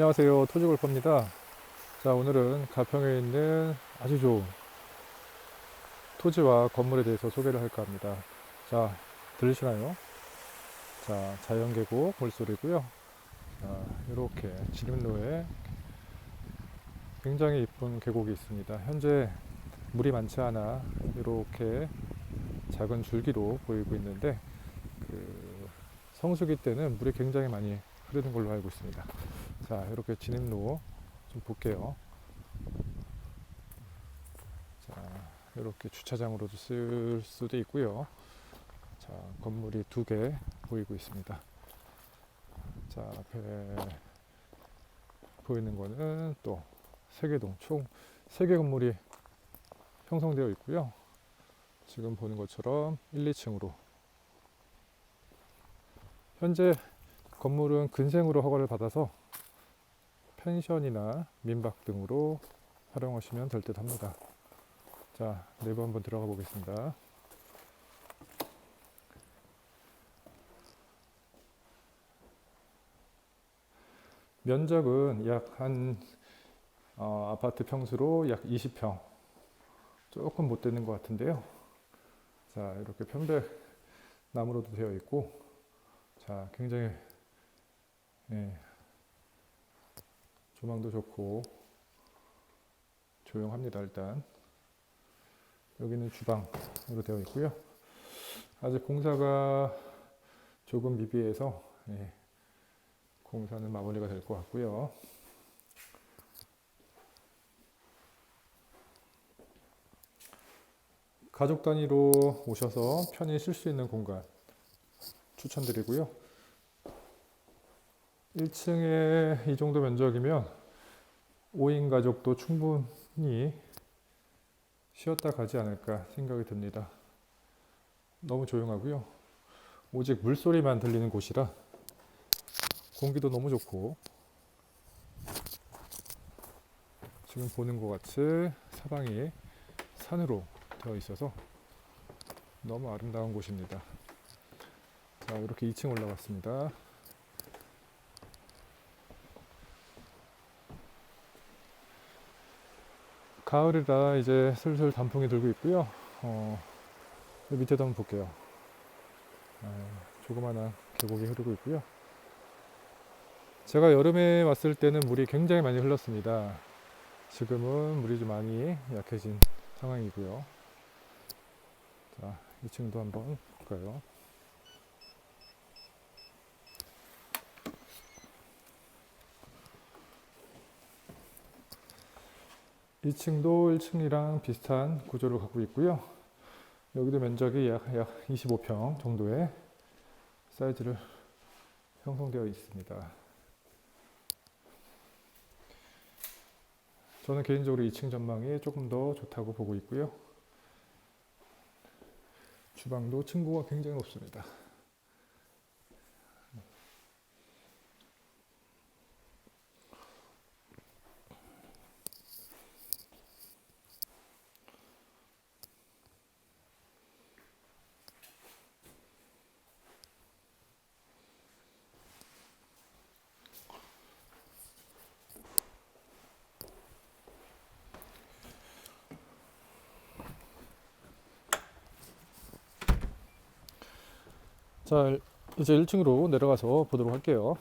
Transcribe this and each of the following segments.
안녕하세요. 토지골퍼입니다. 자, 오늘은 가평에 있는 아주 좋은 토지와 건물에 대해서 소개를 할까 합니다. 자, 들리시나요? 자, 자연계곡 물소리고요. 자, 이렇게 지림로에 굉장히 이쁜 계곡이 있습니다. 현재 물이 많지 않아 이렇게 작은 줄기로 보이고 있는데 그 성수기 때는 물이 굉장히 많이 흐르는 걸로 알고 있습니다. 자, 이렇게 진입로 좀 볼게요. 자, 이렇게 주차장으로도 쓸 수도 있고요. 자, 건물이 두 개 보이고 있습니다. 자, 앞에 보이는 거는 또 세개동 총 세 개 건물이 형성되어 있고요. 지금 보는 것처럼 1, 2층으로 현재 건물은 근생으로 허가를 받아서 펜션이나 민박 등으로 활용하시면 될 듯 합니다. 자, 내부 한번 들어가 보겠습니다. 면적은 약한 어, 아파트 평수로 약 20평 조금 못 되는 것 같은데요. 자, 이렇게 편백 나무로도 되어 있고, 자, 굉장히 예, 조망도 좋고 조용합니다. 일단 여기는 주방으로 되어 있고요. 아직 공사가 조금 미비해서 예, 공사는 마무리가 될 것 같고요. 가족 단위로 오셔서 편히 쉴 수 있는 공간 추천드리고요. 1층에 이 정도 면적이면 5인 가족도 충분히 쉬었다 가지 않을까 생각이 듭니다. 너무 조용하고요. 오직 물소리만 들리는 곳이라 공기도 너무 좋고 지금 보는 것 같이 사방이 산으로 되어 있어서 너무 아름다운 곳입니다. 자, 이렇게 2층 올라갔습니다. 가을이라 이제 슬슬 단풍이 들고 있고요. 어, 이 밑에도 한번 볼게요. 아, 조그마한 계곡이 흐르고 있고요. 제가 여름에 왔을 때는 물이 굉장히 많이 흘렀습니다. 지금은 물이 좀 많이 약해진 상황이고요. 자, 2층도 한번 볼까요? 이 층도 1층이랑 비슷한 구조를 갖고 있고요. 여기도 면적이 약, 약 25평 정도의 사이즈를 형성되어 있습니다. 저는 개인적으로 2층 전망이 조금 더 좋다고 보고 있고요. 주방도 층고가 굉장히 높습니다. 자, 이제 1층으로 내려가서 보도록 할게요.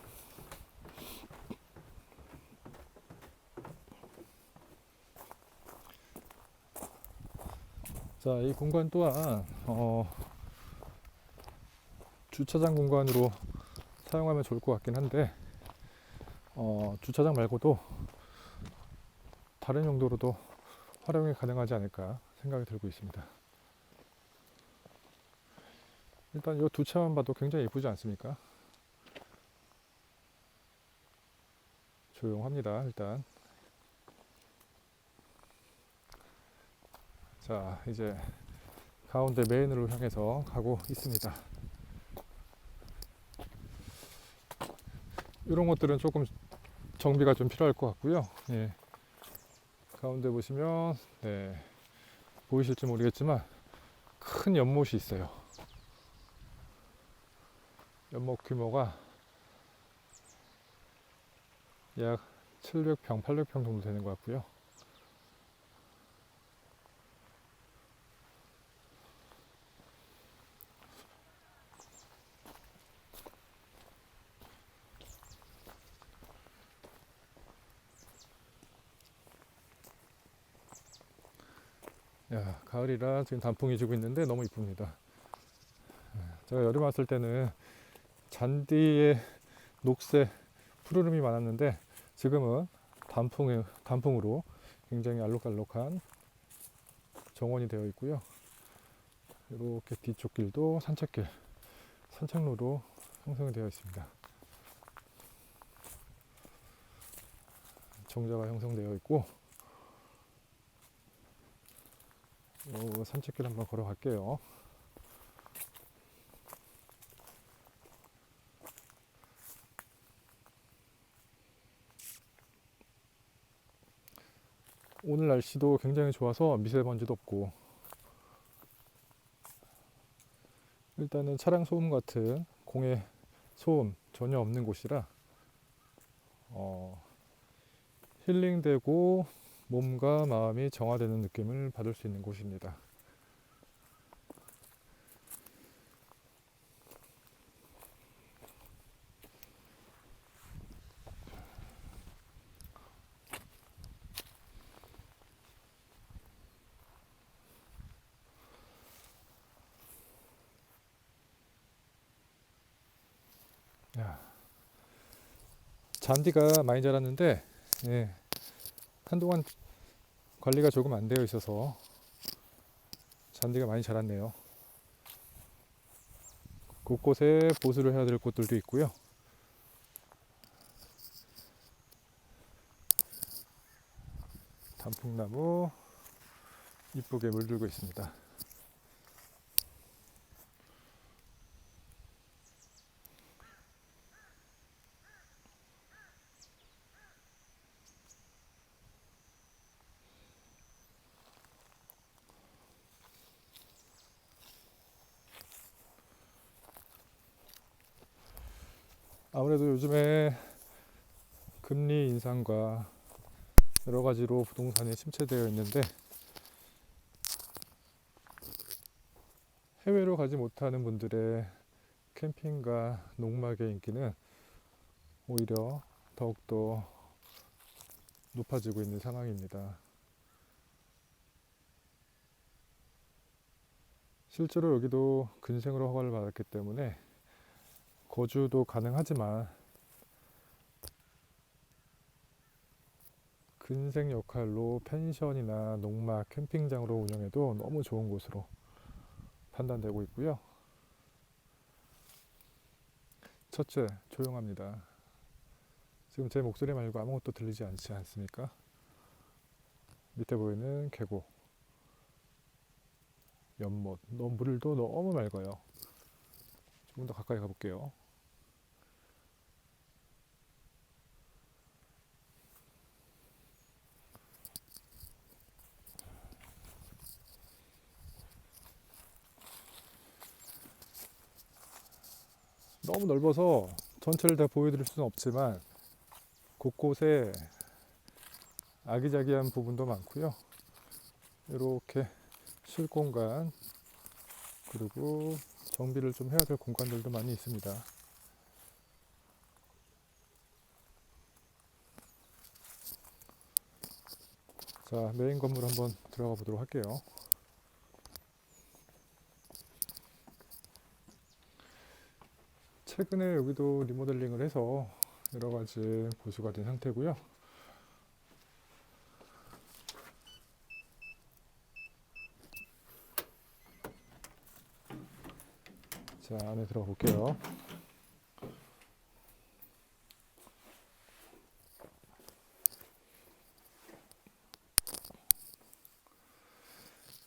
자, 이 공간 또한 어, 주차장 공간으로 사용하면 좋을 것 같긴 한데 어, 주차장 말고도 다른 용도로도 활용이 가능하지 않을까 생각이 들고 있습니다. 일단 이 두 차만 봐도 굉장히 예쁘지 않습니까? 조용합니다. 일단 자 이제 가운데 메인으로 향해서 가고 있습니다. 이런 것들은 조금 정비가 좀 필요할 것 같고요. 예. 가운데 보시면 네, 보이실지 모르겠지만 큰 연못이 있어요. 연못 규모가 약 700평, 800평 정도 되는 것 같고요. 야, 가을이라 지금 단풍이 지고 있는데 너무 이쁩니다. 제가 여름 왔을 때는 잔디에 녹색 푸르름이 많았는데 지금은 단풍, 단풍으로 굉장히 알록달록한 정원이 되어 있고요. 이렇게 뒤쪽 길도 산책길, 산책로로 형성이 되어 있습니다. 정자가 형성되어 있고 요 산책길 한번 걸어갈게요. 오늘 날씨도 굉장히 좋아서 미세먼지도 없고 일단은 차량 소음 같은 공해 소음 전혀 없는 곳이라 어, 힐링되고 몸과 마음이 정화되는 느낌을 받을 수 있는 곳입니다. 잔디가 많이 자랐는데 예, 한동안 관리가 조금 안 되어 있어서 잔디가 많이 자랐네요. 곳곳에 보수를 해야 될 곳들도 있고요. 단풍나무 이쁘게 물들고 있습니다. 아무래도 요즘에 금리 인상과 여러 가지로 부동산이 침체되어 있는데 해외로 가지 못하는 분들의 캠핑과 농막의 인기는 오히려 더욱더 높아지고 있는 상황입니다. 실제로 여기도 근생으로 허가를 받았기 때문에 거주도 가능하지만 근생 역할로 펜션이나 농막, 캠핑장으로 운영해도 너무 좋은 곳으로 판단되고 있고요. 첫째, 조용합니다. 지금 제 목소리 말고 아무것도 들리지 않지 않습니까? 밑에 보이는 계곡, 연못, 물도 너무 맑아요. 조금 더 가까이 가볼게요. 너무 넓어서 전체를 다 보여드릴 수는 없지만 곳곳에 아기자기한 부분도 많고요. 이렇게 쉴 공간 그리고 정비를 좀 해야 될 공간들도 많이 있습니다. 자, 메인 건물 한번 들어가 보도록 할게요. 최근에 여기도 리모델링을 해서 여러 가지 보수가 된 상태고요. 자, 안에 들어가 볼게요.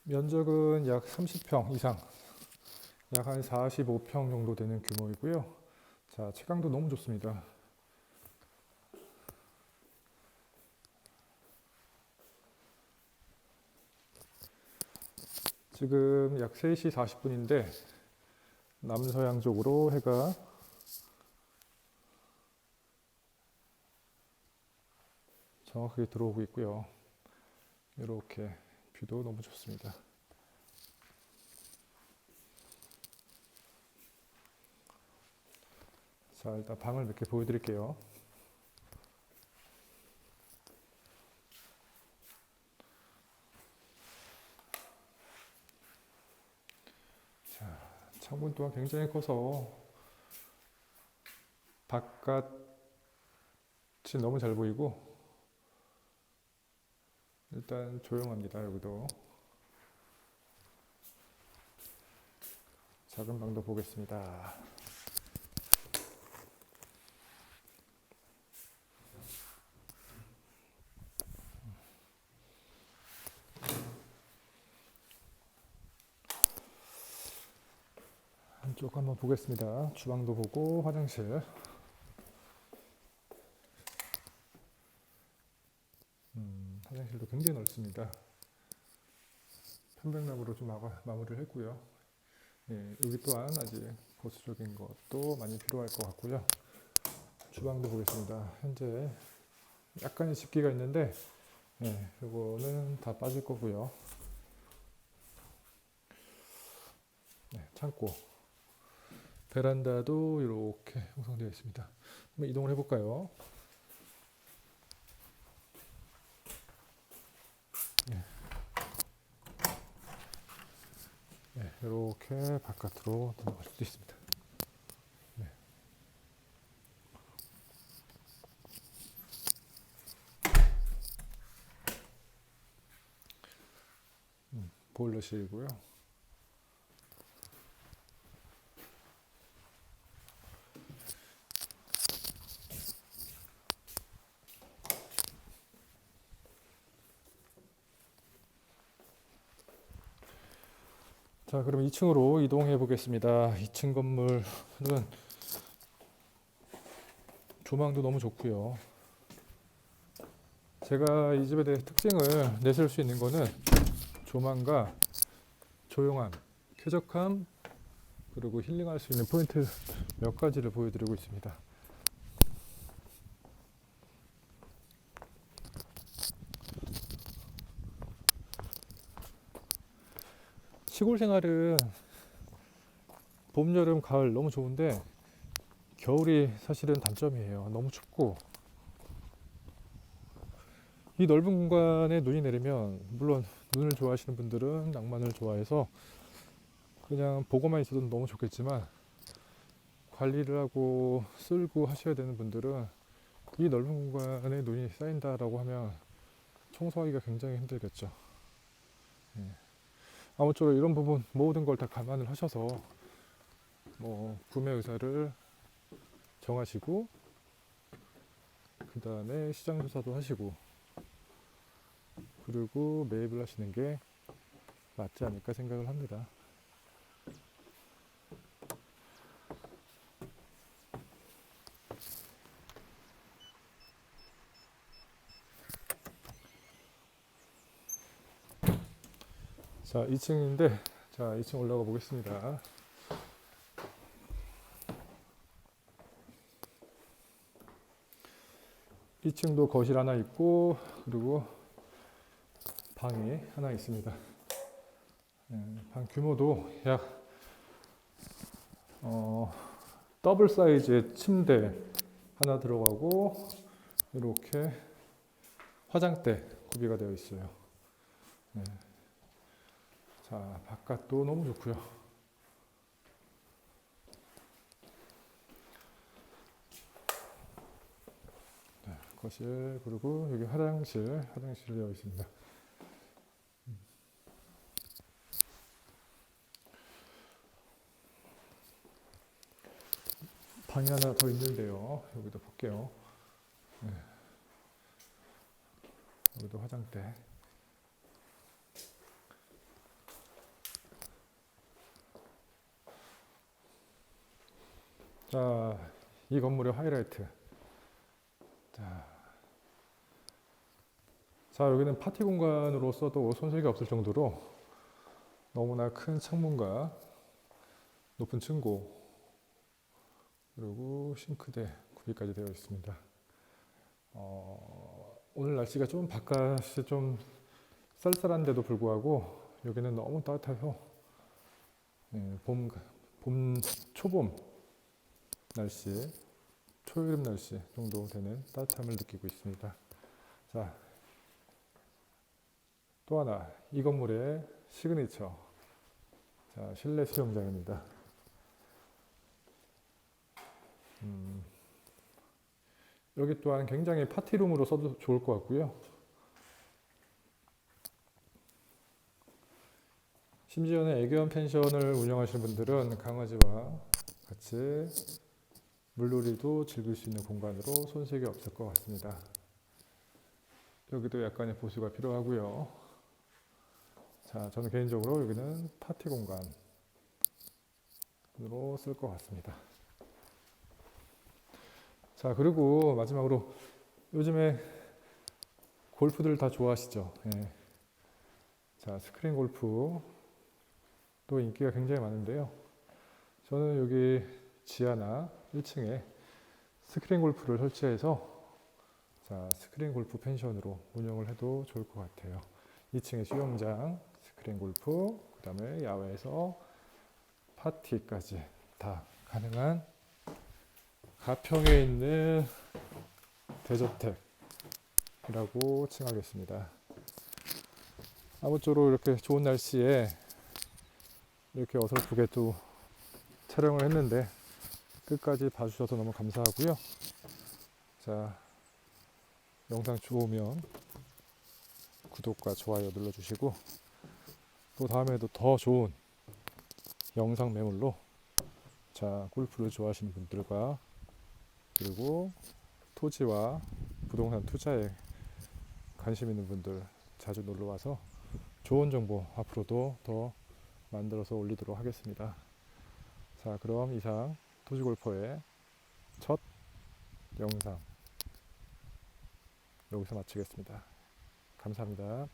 면적은 약 30평 이상, 약 한 45평 정도 되는 규모이고요. 자, 채광도 너무 좋습니다. 지금 약 3시 40분인데 남서양 쪽으로 해가 정확하게 들어오고 있고요. 이렇게 뷰도 너무 좋습니다. 자, 일단 방을 몇 개 보여드릴게요. 자, 창문 또한 굉장히 커서 바깥이 너무 잘 보이고 일단 조용합니다. 여기도 작은 방도 보겠습니다. 쪽 한번 보겠습니다. 주방도 보고 화장실. 음, 화장실도 굉장히 넓습니다. 편백나무로 좀 마가, 마무리를 했고요. 예, 여기 또한 아직 보수적인 것도 많이 필요할 것 같고요. 주방도 보겠습니다. 현재 약간의 집기가 있는데, 예, 이거는 다 빠질 거고요. 네, 창고. 베란다도 이렇게 형성되어 있습니다. 한번 이동을 해볼까요? 네. 네, 이렇게 바깥으로 넘어갈 수도 있습니다. 네. 음, 보일러실이고요. 자, 그럼 2층으로 이동해 보겠습니다. 2층 건물은 조망도 너무 좋고요. 제가 이 집에 대해 특징을 내세울 수 있는 거는 조망과 조용함, 쾌적함, 그리고 힐링할 수 있는 포인트 몇 가지를 보여드리고 있습니다. 시골 생활은 봄, 여름, 가을 너무 좋은데 겨울이 사실은 단점이에요. 너무 춥고 이 넓은 공간에 눈이 내리면 물론 눈을 좋아하시는 분들은 낭만을 좋아해서 그냥 보고만 있어도 너무 좋겠지만 관리를 하고 쓸고 하셔야 되는 분들은 이 넓은 공간에 눈이 쌓인다라고 하면 청소하기가 굉장히 힘들겠죠. 예. 아무쪼록 이런 부분 모든 걸 다 감안을 하셔서 뭐 구매 의사를 정하시고 그 다음에 시장 조사도 하시고 그리고 매입을 하시는 게 맞지 않을까 생각을 합니다. 자, 2층인데, 자, 2층 올라가 보겠습니다. 이층도 거실 하나 있고, 그리고 방이 하나 있습니다. 예, 방 규모도 약, 어, 더블 사이즈의 침대 하나 들어가고, 이렇게 화장대 구비가 되어 있어요. 예. 자, 바깥도 너무 좋고요. 네, 거실 그리고 여기 화장실, 화장실 되어 있습니다. 음. 방이 하나 더 있는데요. 여기도 볼게요. 네. 여기도 화장대. 자, 이 건물의 하이라이트. 자, 자, 여기는 파티 공간으로서도 손색이 없을 정도로 너무나 큰 창문과 높은 층고, 그리고 싱크대 구비까지 되어 있습니다. 어, 오늘 날씨가 좀 바깥이 좀 쌀쌀한데도 불구하고 여기는 너무 따뜻해서 예, 봄, 봄 초봄 날씨 초여름 날씨 정도 되는 따뜻함을 느끼고 있습니다. 자, 또 하나 이 건물의 시그니처 자 실내 수영장입니다. 음, 여기 또한 굉장히 파티룸으로 써도 좋을 것 같고요. 심지어는 애견 펜션을 운영하시는 분들은 강아지와 같이 물놀이도 즐길 수 있는 공간으로 손색이 없을 것 같습니다. 여기도 약간의 보수가 필요하고요. 자, 저는 개인적으로 여기는 파티 공간으로 쓸 것 같습니다. 자, 그리고 마지막으로 요즘에 골프들 다 좋아하시죠? 예. 자, 스크린 골프 또 인기가 굉장히 많은데요. 저는 여기 지하나 1층에 스크린 골프를 설치해서 자, 스크린 골프 펜션으로 운영을 해도 좋을 것 같아요. 2층에 수영장, 스크린 골프, 그 다음에 야외에서 파티까지 다 가능한 가평에 있는 대저택이라고 칭하겠습니다. 아무쪼록 이렇게 좋은 날씨에 이렇게 어설프게 또 촬영을 했는데 끝까지 봐주셔서 너무 감사하고요. 자, 영상 좋으면 구독과 좋아요 눌러주시고 또 다음에도 더 좋은 영상 매물로 자 골프를 좋아하시는 분들과 그리고 토지와 부동산 투자에 관심 있는 분들 자주 놀러 와서 좋은 정보 앞으로도 더 만들어서 올리도록 하겠습니다. 자, 그럼 이상 토지골퍼의 첫 영상 여기서 마치겠습니다. 감사합니다.